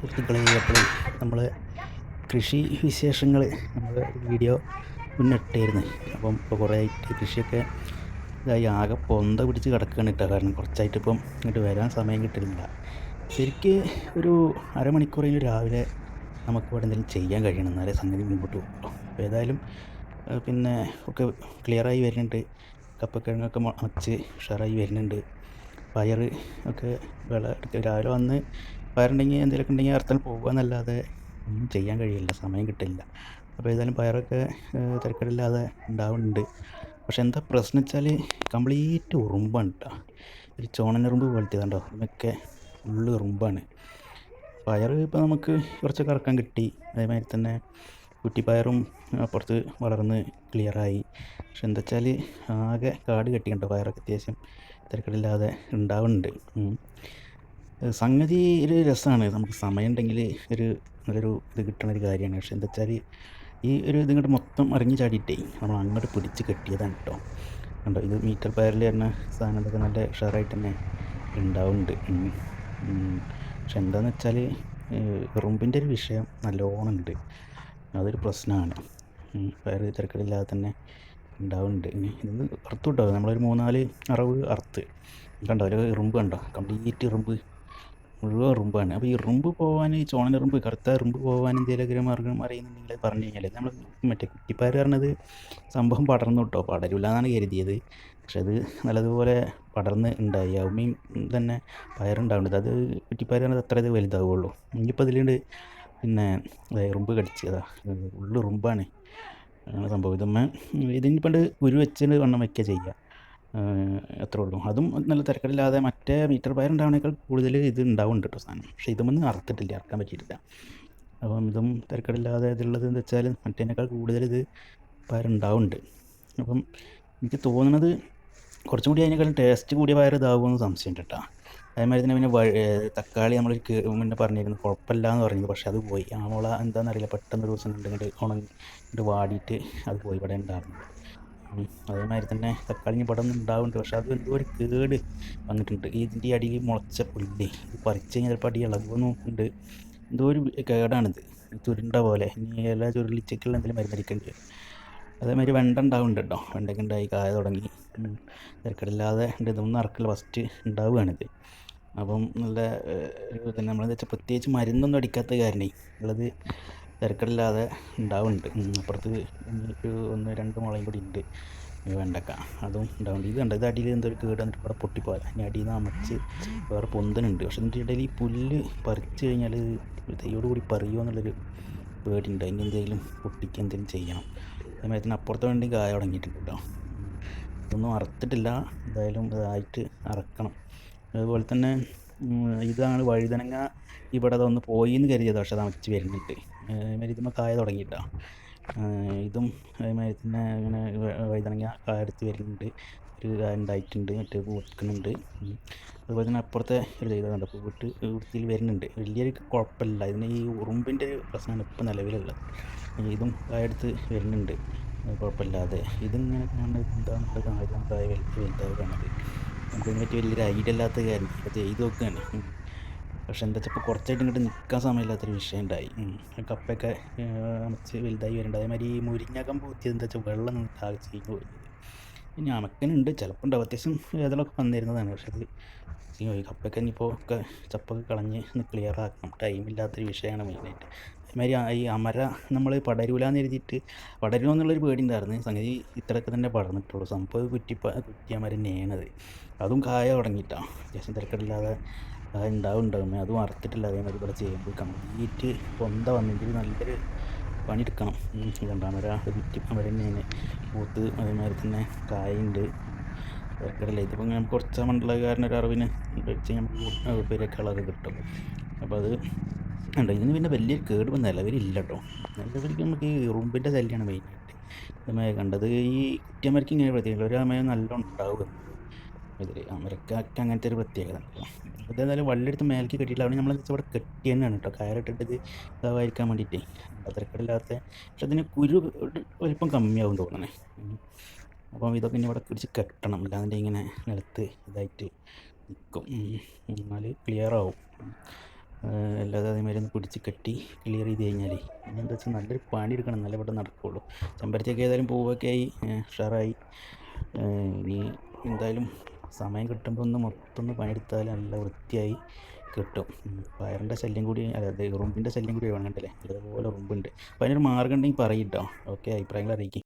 സുഹൃത്തുക്കളെ അപ്പോൾ നമ്മൾ കൃഷി വിശേഷങ്ങൾ നമ്മൾ വീഡിയോ മുന്നിട്ടായിരുന്നു അപ്പം ഇപ്പോൾ കുറേ ആയിട്ട് കൃഷിയൊക്കെ ഇതായി ആകെ പൊന്ത പിടിച്ച് കിടക്കുകയാണ് കേട്ടോ കാരണം കുറച്ചായിട്ട് ഇപ്പം ഇങ്ങോട്ട് വരാൻ സമയം കിട്ടുന്നില്ല. ശരിക്ക് ഒരു അരമണിക്കൂറിന് രാവിലെ നമുക്ക് ഇവിടെ എന്തെങ്കിലും ചെയ്യാൻ കഴിയണം. എന്നാലേ സംഗതി മുമ്പോട്ട് പോകുള്ളൂ അപ്പോൾ ഏതായാലും പിന്നെ ഒക്കെ ക്ലിയറായി വരുന്നുണ്ട്. കപ്പക്കിഴങ്ങൊക്കെ മുളച്ച് ഉഷാറായി വരുന്നുണ്ട്. പയർ ഒക്കെ വിള രാവിലെ വന്ന് പയറുണ്ടെങ്കിൽ എന്തെങ്കിലുമൊക്കെ ഉണ്ടെങ്കിൽ അറുത്താൽ പോകുക എന്നല്ലാതെ ഒന്നും ചെയ്യാൻ കഴിയില്ല സമയം കിട്ടില്ല. അപ്പോൾ ഏതായാലും പയറൊക്കെ തിരക്കടില്ലാതെ ഉണ്ടാവുന്നുണ്ട്. പക്ഷെ എന്താ പ്രശ്നം വെച്ചാൽ കംപ്ലീറ്റ് ഉറുമ്പാണ് കേട്ടോ ഒരു ചോണനുറുമ്പ് പോലത്തെ കണ്ടോ ഇതൊക്കെ ഫുള്ള് ഉറുമ്പാണ്. പയർ ഇപ്പോൾ നമുക്ക് കുറച്ചൊക്കെ ഇറക്കാൻ കിട്ടി. അതേമാതിരി തന്നെ കുറ്റിപ്പയറും അപ്പുറത്ത് വളർന്ന് ക്ലിയറായി പക്ഷെ എന്താ വെച്ചാൽ ആകെ കാട് കെട്ടിയുണ്ടോ പയറൊക്കെ അത്യാവശ്യം തിരക്കടില്ലാതെ ഉണ്ടാവുന്നുണ്ട്. സംഗതി ഒരു രസമാണ് നമുക്ക് സമയം ഉണ്ടെങ്കിൽ ഒരു നല്ലൊരു ഇത് കിട്ടണ ഒരു കാര്യമാണ് പക്ഷേ എന്താ വെച്ചാൽ ഈ ഒരു ഇതിങ്ങോട്ട് മൊത്തം ഇറങ്ങി ചാടിയിട്ടേ നമ്മൾ അങ്ങോട്ട് പിടിച്ച് കെട്ടിയതാണ് കേട്ടോ കണ്ടോ? ഇത് മീറ്റർ പയറിൽ വരുന്ന സാധനം ഇതൊക്കെ നല്ല ഉഷാറായിട്ട് തന്നെ ഉണ്ടാവുന്നുണ്ട്. പക്ഷെ എന്താണെന്ന് വെച്ചാൽ റുമ്പിന്റെ ഒരു വിഷയം നല്ലോണം ഉണ്ട് അതൊരു പ്രശ്നമാണ് പയർ തിരക്കടില്ലാതെ തന്നെ ഉണ്ടാവുന്നുണ്ട് ഇത് അർത്ഥം ഉണ്ടാവും നമ്മളൊരു മൂന്നാൽ അറവ് അറുത്ത്. കണ്ടോ? ഒരു ഇറുമ്പ് കണ്ടോ? കംപ്ലീറ്റ് എറുമ്പ് മുഴുവൻ റുമ്പാണ്. അപ്പോൾ ഈ റുമ്പ് പോകാൻ ഈ ചോണൻ റുമ്പ് കറുത്ത റുമ്പ് പോകാൻ എന്തെങ്കിലുമൊക്കെ മാർഗം അറിയുന്നുണ്ടെങ്കിൽ പറഞ്ഞു കഴിഞ്ഞാൽ നമ്മൾ മറ്റേ കുട്ടിപ്പാർ പറഞ്ഞത് സംഭവം പടർന്നു കേട്ടോ പടരില്ല എന്നാണ് കരുതിയത്. പക്ഷെ അത് നല്ലതുപോലെ പടർന്ന് ഉണ്ടായി. അമ്മയും തന്നെ പയറുണ്ടാവുന്നത് അത് കുറ്റിപ്പാർ പറഞ്ഞത് അത്ര ഇത് വലുതാവുള്ളൂ. ഇനിയിപ്പോൾ അതിലുണ്ട് പിന്നെ റുമ്പ് കടിച്ചതാ ഉള്ളു റുമ്പാണ്. അങ്ങനെ സംഭവം. ഇതമ്മ ഇതിനിപ്പണ്ട് ഗുരു വെച്ചിട്ട് വണ്ണം വയ്ക്കുക ചെയ്യുക അത്രേ ഉള്ളൂ. അതും നല്ല തിരക്കില്ലാതെ മറ്റേ മീറ്റർ പയർ ഉണ്ടാവണേക്കാൾ കൂടുതൽ ഇത് ഉണ്ടാവുന്നുണ്ട് കേട്ടോ സാധനം. പക്ഷേ ഇതൊന്നും അറുത്തിട്ടില്ല അറക്കാൻ പറ്റിയിട്ടില്ല. അപ്പം ഇതും തിരക്കില്ലാതെ ഇതുള്ളത് എന്ന് വെച്ചാൽ മറ്റേനേക്കാൾ കൂടുതൽ ഇത് പയറുണ്ടാവുന്നുണ്ട് അപ്പം എനിക്ക് തോന്നുന്നത് കുറച്ചും കൂടി അതിനേക്കാളും ടേസ്റ്റ് കൂടിയ പയർ ഇതാവുമെന്ന് സംശയമുണ്ട് കേട്ടോ അതേമാതിരി തന്നെ പിന്നെ തക്കാളി നമ്മൾ മുന്നേ പറഞ്ഞിരുന്നു കുഴപ്പമില്ല എന്ന് പറഞ്ഞത് പക്ഷേ അത് പോയി. ആ മുള എന്താണെന്നറിയില്ല പെട്ടെന്ന് ദിവസം കണ്ടിട്ട് ഉണങ്ങി വാടിയിട്ട് അത് പോയി ഇവിടെ ഉണ്ടായിരുന്നത് ഉം. അതേമാതിരി തന്നെ തക്കാളിങ്ങി പടം ഉണ്ടാവുന്നുണ്ട്. പക്ഷെ അത് എന്തോ ഒരു കേട് വന്നിട്ടുണ്ട്. ഇതിന്റെ അടിയിൽ മുളച്ച പുല്ലേ. ഇത് പറിച്ച് കഴിഞ്ഞാൽ ചിലപ്പോൾ അടി ഇളകുമെന്നും നോക്കുന്നുണ്ട്. എന്തോ ഒരു കേടാണിത്. ചുരുണ്ട പോലെ. ഇനി എല്ലാ ചുരുളിച്ചക്കുള്ള എന്തെങ്കിലും മരുന്നടിക്കേണ്ടി വരും. അതേമാതിരി വെണ്ട ഉണ്ടാവുന്നുണ്ട് കേട്ടോ. വെണ്ടയ്ക്ക് ഉണ്ടായി കായ തുടങ്ങി. തിരക്കടില്ലാതെ ഉണ്ട്. ഇതൊന്നും ഇറക്കില്ല ഫസ്റ്റ് ഉണ്ടാവുകയാണിത്. അപ്പം നല്ല ഒരു നമ്മളെന്ന് വെച്ചാൽ പ്രത്യേകിച്ച് മരുന്നൊന്നും അടിക്കാത്ത കാരണേ. ഉള്ളത് തിരക്കേടില്ലാതെ ഉണ്ടാവുന്നുണ്ട്. അപ്പുറത്ത് ഒരു ഒന്ന് രണ്ട് മുളയും കൂടി ഉണ്ട്. വെണ്ടക്ക അതും ഉണ്ടാവുന്നുണ്ട്. ഇത് കണ്ട? ഇത് അടിയിൽ എന്തൊരു കേട് വന്നിട്ട് ഇവിടെ പൊട്ടിപ്പോയാൽ ഇനി അടിയിൽ നിന്ന് അമച്ച് വേറെ പൊന്തനുണ്ട്. പക്ഷെ ഇതിന്റെ ഇടയിൽ ഈ പുല്ല് പറിച്ചു കഴിഞ്ഞാൽ തൈയോട് കൂടി പറയുമോ എന്നുള്ളൊരു പേടിയുണ്ട്. അതിന് എന്തെങ്കിലും പൊട്ടിക്കുക എന്തെങ്കിലും ചെയ്യണം. അതേമാതിരി അപ്പുറത്ത് വേണ്ടി കായ തുടങ്ങിയിട്ടുണ്ട് കേട്ടോ. ഇതൊന്നും അറുത്തിട്ടില്ല. എന്തായാലും ഇതായിട്ട് അറക്കണം. അതുപോലെ തന്നെ ഇതാണ് വഴുതനങ്ങ ഇവിടെ അതൊന്ന് പോയി എന്ന് കരുതിയത്. പക്ഷെ അത് അമച്ച് വരുന്നുണ്ട് അതേമാതിരി ഇതുമ്പോൾ കായ തുടങ്ങിയിട്ടാണ് ഇതും അതേമാതിരി തന്നെ ഇങ്ങനെ വഴുതനങ്ങ കായ എടുത്ത് വരുന്നുണ്ട് ഒരു കായ ഉണ്ടായിട്ടുണ്ട് മറ്റേ പൂക്കുന്നുണ്ട്. അതുപോലെ തന്നെ അപ്പുറത്തെ ഒരു ചെയ്തതുണ്ട് പൂവിട്ട് വൃത്തിയിൽ വരുന്നുണ്ട്. വലിയൊരു കുഴപ്പമില്ല. ഇതിന് ഈ ഉറുമ്പിന്റെ ഒരു പ്രശ്നമാണ് ഇപ്പം നിലവിലുള്ളത്. ഇതും കായ എടുത്ത് വരുന്നുണ്ട്. കുഴപ്പമില്ലാതെ. ഇതിങ്ങനെ കാണുന്നത് കാര്യം കായ വലുത് വലുതാവുകയാണത് നമുക്കതിനെ പറ്റി വലിയൊരു ഐഡിയ ഇല്ലാത്ത കാര്യം. അത് ചെയ്ത് നോക്കുകയാണ്. പക്ഷെ എന്താ വെച്ചാൽ കുറച്ചായിട്ട് ഇങ്ങോട്ട് നിൽക്കാൻ സമയമില്ലാത്തൊരു വിഷയം ഉണ്ടായി. കപ്പയൊക്കെ അമച്ച് വലുതായി വരുന്നുണ്ട്. അതേമാതിരി ഈ മുരിഞ്ഞകം പൂത്തിയത് എന്താ വെച്ചാൽ വെള്ളം താഴ്ച ചീഞ്ഞ് പോയി. ഇനി അമക്കനുണ്ട് ചിലപ്പോൾ ഉണ്ടാവും അത്യാവശ്യം വേദനയൊക്കെ വന്നിരുന്നതാണ്. പക്ഷെ അത് പോയി കപ്പയൊക്കെ ഇനിയിപ്പോൾ ഒക്കെ ചപ്പൊക്കെ കളഞ്ഞ് ഒന്ന് ക്ലിയർ ആക്കണം. ടൈമില്ലാത്തൊരു വിഷയമാണ് മെയിനായിട്ട് അതേമാതിരി ഈ അമര നമ്മൾ പടരൂലെന്ന് എഴുതിയിട്ട് പടരുമോ എന്നുള്ളൊരു പേടി ഉണ്ടായിരുന്നു. സംഗതി ഇത്രയൊക്കെ തന്നെ പടർന്നിട്ടുള്ളൂ. സംഭവം കുറ്റി കുറ്റി അമര തന്നെയാണത് അതും കായ തുടങ്ങിയിട്ടാണ് അത്യാവശ്യം തിരക്കില്ലാതെ കായ ഉണ്ടാവും ഉണ്ടാവും മറത്തിട്ടില്ല. അറുത്തിട്ടില്ല അതേമാതിരി ഇവിടെ ചെയ്യുമ്പോൾ കംപ്ലീറ്റ് പൊന്ത വന്നെങ്കിൽ നല്ലൊരു പണിയെടുക്കണം. രണ്ടാം വര കുറ്റിപ്പമര തന്നെയാണ്. പൂത്ത് അതേമാതിരി തന്നെ കായുണ്ട്. തിരക്കിടില്ല ഇതിപ്പോൾ നമുക്ക് കുറച്ച് കാരണം ഒരു അറിവിന് വെച്ച് നമുക്ക് പേരെ കളറ് കിട്ടും. അപ്പോൾ അത് ഉണ്ട് ഇതിന് പിന്നെ വലിയൊരു കേട് വന്ന നിലവിലില്ല കേട്ടോ നിലവിലേക്ക് നമുക്ക് ഈ ഉറുമ്പിന്റെ ശല്യമാണ് മെയിനായിട്ട് അതേമാതിരി കണ്ടത് ഈ കുറ്റിയമരക്ക് ഇങ്ങനെ പ്രത്യേകത. ഒരു അമയം നല്ലോണം ഉണ്ടാവും ഇതിൽ അമരക്കൊക്കെ അങ്ങനത്തെ ഒരു പ്രത്യേകത ഉണ്ടല്ലോ. ഇതേതായാലും വള്ളിയെടുത്ത് മേലേക്ക് കെട്ടിയിട്ടില്ല. അവിടെ നമ്മൾ ഇവിടെ കെട്ടി തന്നെയാണ് കേട്ടോ. കയറിട്ടിട്ട് ഇത് ഇതാവാതിരിക്കാൻ വേണ്ടിയിട്ടേ. തിരക്കിടില്ലാത്ത പക്ഷെ അതിന് കുരു വലിപ്പം കമ്മിയാവും തോന്നണേ. അപ്പം ഇതൊക്കെ ഇനി ഇവിടെ കുരിച്ച് കെട്ടണം. അല്ലാതെ ഇങ്ങനെ നിലത്ത് ഇതായിട്ട് നിൽക്കും എന്നാൽ ക്ലിയർ ആവും. അല്ലാതെ അതേമാതിരി ഒന്ന് പിടിച്ച് കെട്ടി ക്ലിയർ ചെയ്ത് കഴിഞ്ഞാൽ ഇനി എന്താ വെച്ചാൽ നല്ലൊരു പണി എടുക്കണം. നല്ല ഇവിടെ നടക്കുകയുള്ളൂ ചെമ്പരത്തേക്ക് ഏതായാലും പൂവൊക്കെ ആയി ഉഷാറായി. ഇനി എന്തായാലും സമയം കിട്ടുമ്പോൾ ഒന്ന് മൊത്തം ഒന്ന് പണിയെടുത്താൽ നല്ല വൃത്തിയായി കിട്ടും. വയറിന്റെ ശല്യം കൂടി അതായത് ഉറുമ്പിന്റെ ശല്യം കൂടി വേണമെങ്കിലേ അതുപോലെ ഉറുമ്പുണ്ട് അപ്പോൾ അതിനൊരു മാർഗം ഉണ്ടെങ്കിൽ പറയിട്ടോ ഓക്കെ അഭിപ്രായങ്ങൾ അറിയിക്കും.